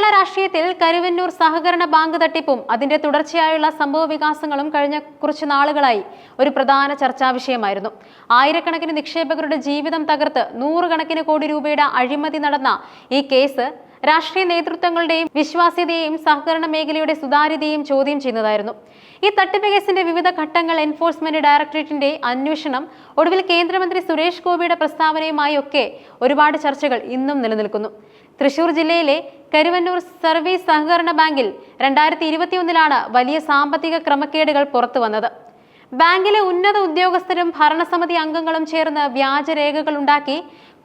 കേരള രാഷ്ട്രീയത്തിൽ കരുവന്നൂർ സഹകരണ ബാങ്ക് തട്ടിപ്പും അതിന്റെ തുടർച്ചയായുള്ള സംഭവ വികാസങ്ങളും കഴിഞ്ഞ കുറച്ച് നാളുകളായി ഒരു പ്രധാന ചർച്ചാ വിഷയമായിരുന്നു. ആയിരക്കണക്കിന് നിക്ഷേപകരുടെ ജീവിതം തകർത്ത് നൂറുകണക്കിന് കോടി രൂപയുടെ അഴിമതി നടന്ന ഈ കേസ് രാഷ്ട്രീയ നേതൃത്വങ്ങളുടെയും വിശ്വാസ്യതയെയും സഹകരണ മേഖലയുടെ സുതാര്യതയും ചോദ്യം ചെയ്യുന്നതായിരുന്നു. ഈ തട്ടിപ്പ് കേസിന്റെ വിവിധ ഘട്ടങ്ങൾ എൻഫോഴ്സ്മെന്റ് ഡയറക്ടറേറ്റിന്റെ അന്വേഷണം ഒടുവിൽ കേന്ദ്രമന്ത്രി സുരേഷ് ഗോപിയുടെ പ്രസ്താവനയുമായി ഒക്കെ ഒരുപാട് ചർച്ചകൾ ഇന്നും നിലനിൽക്കുന്നു. തൃശൂർ ജില്ലയിലെ കരുവന്നൂർ സർവീസ് സഹകരണ ബാങ്കിൽ രണ്ടായിരത്തി ഇരുപത്തിയൊന്നിലാണ് വലിയ സാമ്പത്തിക ക്രമക്കേടുകൾ പുറത്തു വന്നത് ബാങ്കിലെ ഉന്നത ഉദ്യോഗസ്ഥരും ഭരണസമിതി അംഗങ്ങളും ചേർന്ന് വ്യാജരേഖകൾ ഉണ്ടാക്കി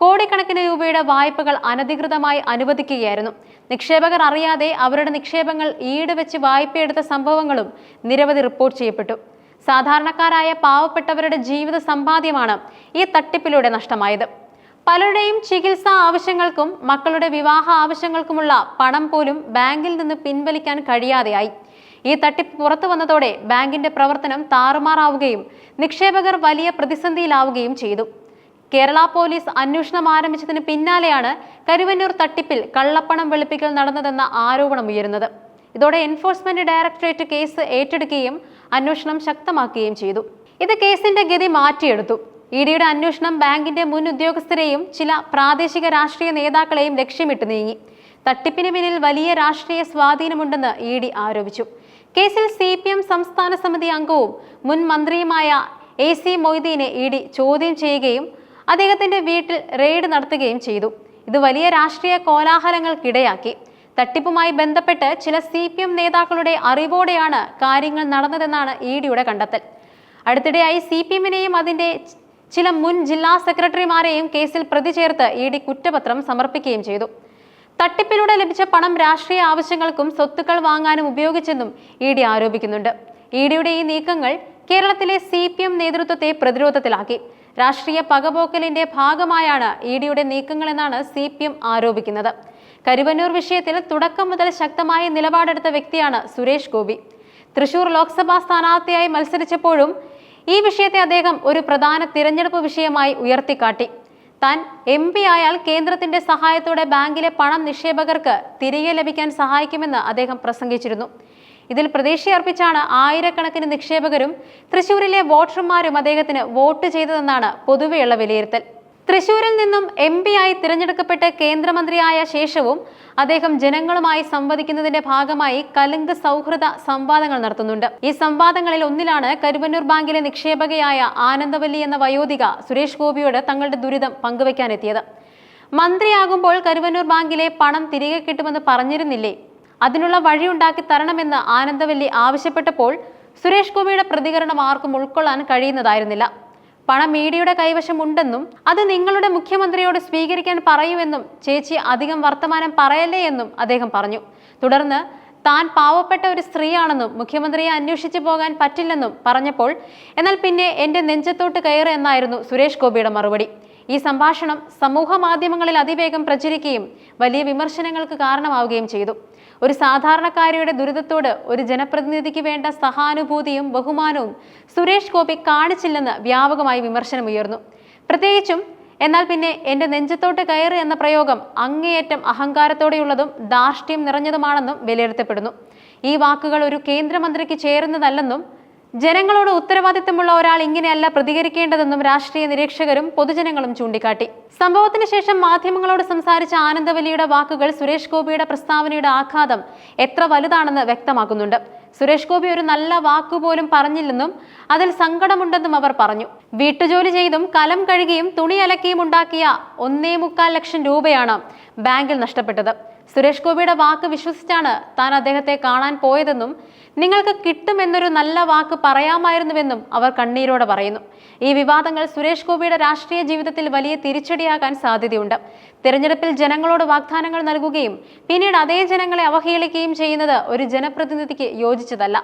കോടിക്കണക്കിന് രൂപയുടെ വായ്പകൾ അനധികൃതമായി അനുവദിക്കുകയായിരുന്നു. നിക്ഷേപകർ അറിയാതെ അവരുടെ നിക്ഷേപങ്ങൾ ഈട് വെച്ച് വായ്പയെടുത്ത സംഭവങ്ങളും നിരവധി റിപ്പോർട്ട് ചെയ്യപ്പെട്ടു. സാധാരണക്കാരായ പാവപ്പെട്ടവരുടെ ജീവിത സമ്പാദ്യമാണ് ഈ തട്ടിപ്പിലൂടെ നഷ്ടമായത്. പലരുടെയും ചികിത്സാ ആവശ്യങ്ങൾക്കും മക്കളുടെ വിവാഹ ആവശ്യങ്ങൾക്കുമുള്ള പണം പോലും ബാങ്കിൽ നിന്ന് പിൻവലിക്കാൻ കഴിയാതെയായി. ഈ തട്ടിപ്പ് പുറത്തു വന്നതോടെ ബാങ്കിന്റെ പ്രവർത്തനം താറുമാറാവുകയും നിക്ഷേപകർ വലിയ പ്രതിസന്ധിയിലാവുകയും ചെയ്തു. കേരള പോലീസ് അന്വേഷണം ആരംഭിച്ചതിന് പിന്നാലെയാണ് കരുവന്നൂർ തട്ടിപ്പിൽ കള്ളപ്പണം വെളുപ്പിക്കൽ നടന്നതെന്ന ആരോപണം ഉയരുന്നത്. ഇതോടെ എൻഫോഴ്സ്മെന്റ് ഡയറക്ടറേറ്റ് കേസ് ഏറ്റെടുക്കുകയും അന്വേഷണം ശക്തമാക്കുകയും ചെയ്തു. ഇത് കേസിന്റെ ഗതി മാറ്റിയെടുത്തു. ഇ ഡിയുടെ അന്വേഷണം ബാങ്കിന്റെ മുൻ ഉദ്യോഗസ്ഥരെയും ചില പ്രാദേശിക രാഷ്ട്രീയ നേതാക്കളെയും ലക്ഷ്യമിട്ട് നീങ്ങി. തട്ടിപ്പിന് പിന്നിൽ വലിയ രാഷ്ട്രീയ സ്വാധീനമുണ്ടെന്ന് ഇ ഡി ആരോപിച്ചു. കേസിൽ സി പി എം സംസ്ഥാന സമിതി അംഗവും മുൻ മന്ത്രിയുമായ എ സി മൊയ്തീനെ ഇ ഡി ചോദ്യം ചെയ്യുകയും അദ്ദേഹത്തിന്റെ വീട്ടിൽ റെയ്ഡ് നടത്തുകയും ചെയ്തു. ഇത് വലിയ രാഷ്ട്രീയ കോലാഹലങ്ങൾക്കിടയാക്കി. തട്ടിപ്പുമായി ബന്ധപ്പെട്ട് ചില സി പി എം നേതാക്കളുടെ അറിവോടെയാണ് കാര്യങ്ങൾ നടന്നതെന്നാണ് ഇ ഡിയുടെ കണ്ടെത്തൽ. അടുത്തിടെയായി സി പി എമ്മിനെയും അതിന്റെ ചില മുൻ ജില്ലാ സെക്രട്ടറിമാരെയും കേസിൽ പ്രതി ചേർത്ത് ഇ ഡി കുറ്റപത്രം സമർപ്പിക്കുകയും ചെയ്തു. തട്ടിപ്പിലൂടെ ലഭിച്ച പണം രാഷ്ട്രീയ ആവശ്യങ്ങൾക്കും സ്വത്തുക്കൾ വാങ്ങാനും ഉപയോഗിച്ചെന്നും ഇ ഡി ആരോപിക്കുന്നുണ്ട്. ഇ ഡിയുടെ ഈ നീക്കങ്ങൾ കേരളത്തിലെ സി പി എം നേതൃത്വത്തെ പ്രതിരോധത്തിലാക്കി. രാഷ്ട്രീയ പകപോക്കലിന്റെ ഭാഗമായാണ് ഇ ഡിയുടെ നീക്കങ്ങളെന്നാണ് സി പി എം ആരോപിക്കുന്നത്. കരുവന്നൂർ വിഷയത്തിൽ തുടക്കം മുതൽ ശക്തമായ നിലപാടെടുത്ത വ്യക്തിയാണ് സുരേഷ് ഗോപി. തൃശൂർ ലോക്സഭാ സ്ഥാനാർത്ഥിയായി മത്സരിച്ചപ്പോഴും ഈ വിഷയത്തെ അദ്ദേഹം ഒരു പ്രധാന തിരഞ്ഞെടുപ്പ് വിഷയമായി ഉയർത്തിക്കാട്ടി. താൻ എം പി ആയാൽ കേന്ദ്രത്തിന്റെ സഹായത്തോടെ ബാങ്കിലെ പണം നിക്ഷേപകർക്ക് തിരികെ ലഭിക്കാൻ സഹായിക്കുമെന്ന് അദ്ദേഹം പ്രസംഗിച്ചിരുന്നു. ഇതിൽ പ്രതീക്ഷയർപ്പിച്ചാണ് ആയിരക്കണക്കിന് നിക്ഷേപകരും തൃശൂരിലെ വോട്ടർമാരും അദ്ദേഹത്തിന് വോട്ട് ചെയ്തതെന്നാണ് പൊതുവെയുള്ള വിലയിരുത്തൽ. തൃശൂരിൽ നിന്നും എം ആയി തിരഞ്ഞെടുക്കപ്പെട്ട് കേന്ദ്രമന്ത്രിയായ ശേഷവും അദ്ദേഹം ജനങ്ങളുമായി സംവദിക്കുന്നതിന്റെ ഭാഗമായി കലുങ്ക് സൗഹൃദ സംവാദങ്ങൾ നടത്തുന്നുണ്ട്. ഈ സംവാദങ്ങളിൽ ഒന്നിലാണ് കരുവന്നൂർ ബാങ്കിലെ നിക്ഷേപകയായ ആനന്ദവല്ലി എന്ന വയോധിക സുരേഷ് ഗോപിയോട് തങ്ങളുടെ ദുരിതം പങ്കുവയ്ക്കാനെത്തിയത് മന്ത്രിയാകുമ്പോൾ കരുവന്നൂർ ബാങ്കിലെ പണം തിരികെ കിട്ടുമെന്ന് പറഞ്ഞിരുന്നില്ലേ? അതിനുള്ള വഴിയുണ്ടാക്കി തരണമെന്ന് ആനന്ദവല്ലി ആവശ്യപ്പെട്ടപ്പോൾ സുരേഷ് ഗോപിയുടെ പ്രതികരണം ആർക്കും ഉൾക്കൊള്ളാൻ കഴിയുന്നതായിരുന്നില്ല. പണം മീഡിയയുടെ കൈവശം ഉണ്ടെന്നും അത് നിങ്ങളുടെ മുഖ്യമന്ത്രിയോട് സ്വീകരിക്കാൻ പറയുമെന്നും ചേച്ചി അധികം വർത്തമാനം പറയല്ലേ എന്നും അദ്ദേഹം പറഞ്ഞു. തുടർന്ന് താൻ പാവപ്പെട്ട ഒരു സ്ത്രീയാണെന്നും മുഖ്യമന്ത്രിയെ അന്വേഷിച്ചു പോകാൻ പറ്റില്ലെന്നും പറഞ്ഞപ്പോൾ എന്നാൽ പിന്നെ എന്റെ നെഞ്ചത്തോട്ട് കയറ് എന്നായിരുന്നു സുരേഷ് ഗോപിയുടെ മറുപടി. ഈ സംഭാഷണം സമൂഹ മാധ്യമങ്ങളിൽ അതിവേഗം പ്രചരിക്കുകയും വലിയ വിമർശനങ്ങൾക്ക് കാരണമാവുകയും ചെയ്തു. ഒരു സാധാരണക്കാരിയുടെ ദുരിതത്തോട് ഒരു ജനപ്രതിനിധിക്ക് വേണ്ട സഹാനുഭൂതിയും ബഹുമാനവും സുരേഷ് ഗോപി കാണിച്ചില്ലെന്ന് വ്യാപകമായി വിമർശനമുയർന്നു പ്രത്യേകിച്ചും എന്നാൽ പിന്നെ എന്റെ നെഞ്ചത്തോട്ട് കയറ് എന്ന പ്രയോഗം അങ്ങേയറ്റം അഹങ്കാരത്തോടെയുള്ളതും ധാർഷ്ട്യം നിറഞ്ഞതുമാണെന്നും വിലയിരുത്തപ്പെടുന്നു. ഈ വാക്കുകൾ ഒരു കേന്ദ്രമന്ത്രിക്ക് ചേരുന്നതല്ലെന്നും ജനങ്ങളോട് ഉത്തരവാദിത്തമുള്ള ഒരാൾ ഇങ്ങനെയല്ല പ്രതികരിക്കേണ്ടതെന്നും രാഷ്ട്രീയ നിരീക്ഷകരും പൊതുജനങ്ങളും ചൂണ്ടിക്കാട്ടി. സംഭവത്തിന് ശേഷം മാധ്യമങ്ങളോട് സംസാരിച്ച ആനന്ദവലിയുടെ വാക്കുകൾ സുരേഷ് ഗോപിയുടെ പ്രസ്താവനയുടെ ആഘാതം എത്ര വലുതാണെന്ന് വ്യക്തമാക്കുന്നുണ്ട്. സുരേഷ് ഗോപി ഒരു നല്ല വാക്കുപോലും പറഞ്ഞില്ലെന്നും അതിൽ സങ്കടമുണ്ടെന്നും അവർ പറഞ്ഞു. വീട്ടുജോലി ചെയ്തും കലം കഴുകിയും തുണി അലക്കിയും ഉണ്ടാക്കിയ ഒന്നേ മുക്കാൽ ലക്ഷം രൂപയാണ് ബാങ്കിൽ നഷ്ടപ്പെട്ടത്. സുരേഷ് ഗോപിയുടെ വാക്ക് വിശ്വസിച്ചാണ് താൻ അദ്ദേഹത്തെ കാണാൻ പോയതെന്നും നിങ്ങൾക്ക് കിട്ടുമെന്നൊരു നല്ല വാക്ക് പറയാമായിരുന്നുവെന്നും അവർ കണ്ണീരോടെ പറയുന്നു. ഈ വിവാദങ്ങൾ സുരേഷ് ഗോപിയുടെ രാഷ്ട്രീയ ജീവിതത്തിൽ വലിയ തിരിച്ചടിയാകാൻ സാധ്യതയുണ്ട്. തെരഞ്ഞെടുപ്പിൽ ജനങ്ങളോട് വാഗ്ദാനങ്ങൾ നൽകുകയും പിന്നീട് അതേ ജനങ്ങളെ അവഹേളിക്കുകയും ചെയ്യുന്നത് ഒരു ജനപ്രതിനിധിക്ക് യോജിച്ചതല്ല.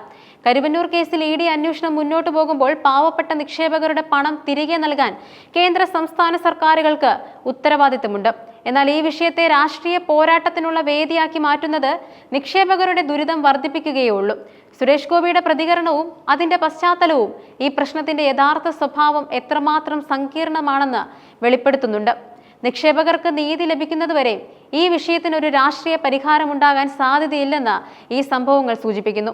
കരുവന്നൂർ കേസിൽ ഇ ഡി അന്വേഷണം മുന്നോട്ടു പോകുമ്പോൾ പാവപ്പെട്ട നിക്ഷേപകരുടെ പണം തിരികെ നൽകാൻ കേന്ദ്ര സംസ്ഥാന സർക്കാരുകൾക്ക് ഉത്തരവാദിത്തമുണ്ട്. എന്നാൽ ഈ വിഷയത്തെ രാഷ്ട്രീയ പോരാട്ടത്തിനുള്ള വേദിയാക്കി മാറ്റുന്നത് നിക്ഷേപകരുടെ ദുരിതം വർദ്ധിപ്പിക്കുകയേ ഉള്ളൂ. സുരേഷ് ഗോപിയുടെ പ്രതികരണവും അതിന്റെ പശ്ചാത്തലവും ഈ പ്രശ്നത്തിന്റെ യഥാർത്ഥ സ്വഭാവം എത്രമാത്രം സങ്കീർണമാണെന്ന് വെളിപ്പെടുത്തുന്നുണ്ട്. നിക്ഷേപകർക്ക് നീതി ലഭിക്കുന്നതുവരെ ഈ വിഷയത്തിന് ഒരു രാഷ്ട്രീയ പരിഹാരമുണ്ടാകാൻ സാധ്യതയില്ലെന്ന് ഈ സംഭവങ്ങൾ സൂചിപ്പിക്കുന്നു.